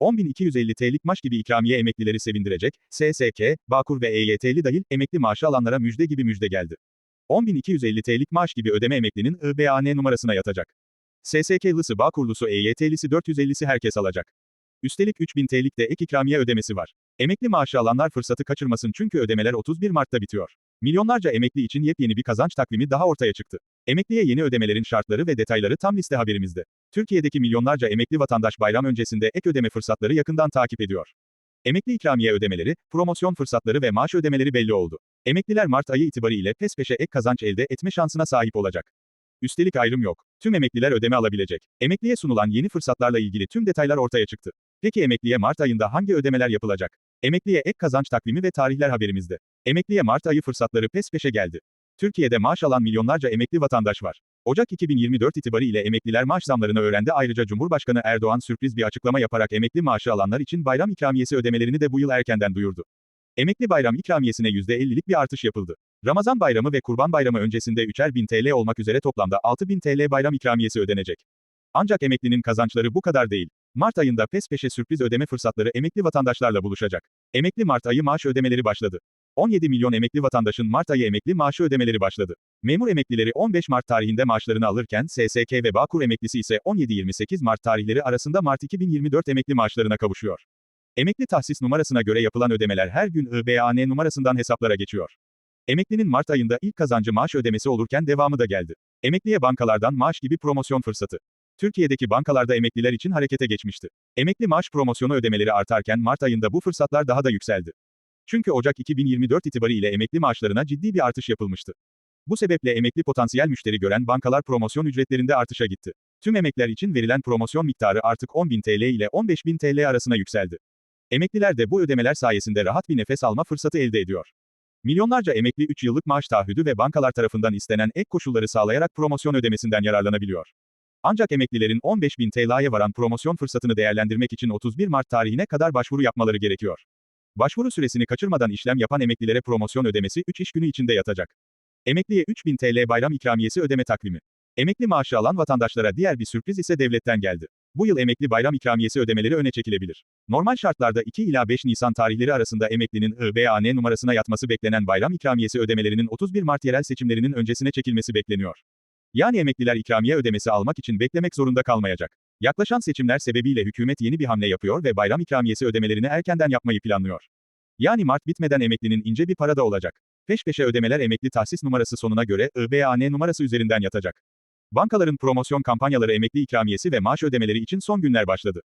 10.250 TL'lik maaş gibi ikramiye emeklileri sevindirecek, SSK, Bağkur ve EYT'li dahil, emekli maaşı alanlara müjde gibi müjde geldi. 10.250 TL'lik maaş gibi ödeme emeklinin IBAN numarasına yatacak. SSK'lısı Bağkurlusu EYT'lisi 450'si herkes alacak. Üstelik 3000 TL'lik de ek ikramiye ödemesi var. Emekli maaşı alanlar fırsatı kaçırmasın çünkü ödemeler 31 Mart'ta bitiyor. Milyonlarca emekli için yepyeni bir kazanç takvimi daha ortaya çıktı. Emekliye yeni ödemelerin şartları ve detayları tam liste haberimizde. Türkiye'deki milyonlarca emekli vatandaş bayram öncesinde ek ödeme fırsatları yakından takip ediyor. Emekli ikramiye ödemeleri, promosyon fırsatları ve maaş ödemeleri belli oldu. Emekliler Mart ayı itibariyle peş peşe ek kazanç elde etme şansına sahip olacak. Üstelik ayrım yok. Tüm emekliler ödeme alabilecek. Emekliye sunulan yeni fırsatlarla ilgili tüm detaylar ortaya çıktı. Peki emekliye Mart ayında hangi ödemeler yapılacak? Emekliye ek kazanç takvimi ve tarihler haberimizde. Emekliye Mart ayı fırsatları peş peşe geldi. Türkiye'de maaş alan milyonlarca emekli vatandaş var. Ocak 2024 itibariyle emekliler maaş zamlarını öğrendi. Ayrıca Cumhurbaşkanı Erdoğan sürpriz bir açıklama yaparak emekli maaşı alanlar için bayram ikramiyesi ödemelerini de bu yıl erkenden duyurdu. Emekli bayram ikramiyesine %50'lik bir artış yapıldı. Ramazan bayramı ve Kurban bayramı öncesinde 3'er bin TL olmak üzere toplamda 6 bin TL bayram ikramiyesi ödenecek. Ancak emeklinin kazançları bu kadar değil. Mart ayında pes peşe sürpriz ödeme fırsatları emekli vatandaşlarla buluşacak. Emekli Mart ayı maaş ödemeleri başladı. 17 milyon emekli vatandaşın Mart ayı emekli maaşı ödemeleri başladı. Memur emeklileri 15 Mart tarihinde maaşlarını alırken SSK ve Bağkur emeklisi ise 17-28 Mart tarihleri arasında Mart 2024 emekli maaşlarına kavuşuyor. Emekli tahsis numarasına göre yapılan ödemeler her gün IBAN numarasından hesaplara geçiyor. Emeklinin Mart ayında ilk kazancı maaş ödemesi olurken devamı da geldi. Emekliye bankalardan maaş gibi promosyon fırsatı. Türkiye'deki bankalarda emekliler için harekete geçmişti. Emekli maaş promosyonu ödemeleri artarken Mart ayında bu fırsatlar daha da yükseldi. Çünkü Ocak 2024 itibariyle emekli maaşlarına ciddi bir artış yapılmıştı. Bu sebeple emekli potansiyel müşteri gören bankalar promosyon ücretlerinde artışa gitti. Tüm emekler için verilen promosyon miktarı artık 10.000 TL ile 15.000 TL arasına yükseldi. Emekliler de bu ödemeler sayesinde rahat bir nefes alma fırsatı elde ediyor. Milyonlarca emekli 3 yıllık maaş taahhüdü ve bankalar tarafından istenen ek koşulları sağlayarak promosyon ödemesinden yararlanabiliyor. Ancak emeklilerin 15.000 TL'ye varan promosyon fırsatını değerlendirmek için 31 Mart tarihine kadar başvuru yapmaları gerekiyor. Başvuru süresini kaçırmadan işlem yapan emeklilere promosyon ödemesi 3 iş günü içinde yatacak. Emekliye 3000 TL bayram ikramiyesi ödeme takvimi. Emekli maaşı alan vatandaşlara diğer bir sürpriz ise devletten geldi. Bu yıl emekli bayram ikramiyesi ödemeleri öne çekilebilir. Normal şartlarda 2 ila 5 Nisan tarihleri arasında emeklinin IBAN numarasına yatması beklenen bayram ikramiyesi ödemelerinin 31 Mart yerel seçimlerinin öncesine çekilmesi bekleniyor. Yani emekliler ikramiye ödemesi almak için beklemek zorunda kalmayacak. Yaklaşan seçimler sebebiyle hükümet yeni bir hamle yapıyor ve bayram ikramiyesi ödemelerini erkenden yapmayı planlıyor. Yani Mart bitmeden emeklinin ince bir para da olacak. Peş peşe ödemeler emekli tahsis numarası sonuna göre IBAN numarası üzerinden yatacak. Bankaların promosyon kampanyaları emekli ikramiyesi ve maaş ödemeleri için son günler başladı.